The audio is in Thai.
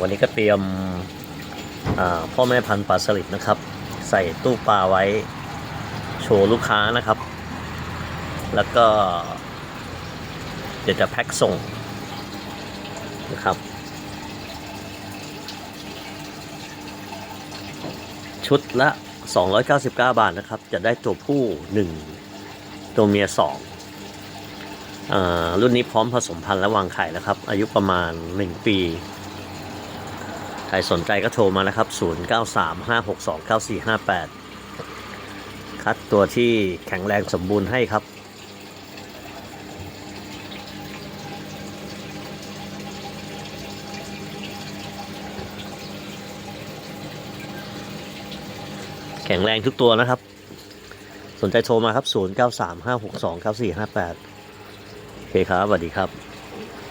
วันนี้ก็เตรียมพ่อแม่พันธุ์ปลาสลิดนะครับ ใส่ตู้ปลาไว้โชว์ลูกค้านะครับ แล้วก็ เดี๋ยวจะแพ็คส่งนะครับ ชุดละ 299 บาทนะครับ จะได้ตัวผู้ 1 ตัวเมีย2อ่ารุ่นนี้พร้อมผสมพันธุ์และวางไข่แล้วครับ อายุประมาณ 1 ปี ใครสนใจก็โทรมานะครับ 0935629458 คัดตัวที่แข็งแรงสมบูรณ์ให้ครับ แข็งแรงทุกตัวนะครับ สนใจโทรมาครับ 0935629458 โอเคครับสวัสดีครับ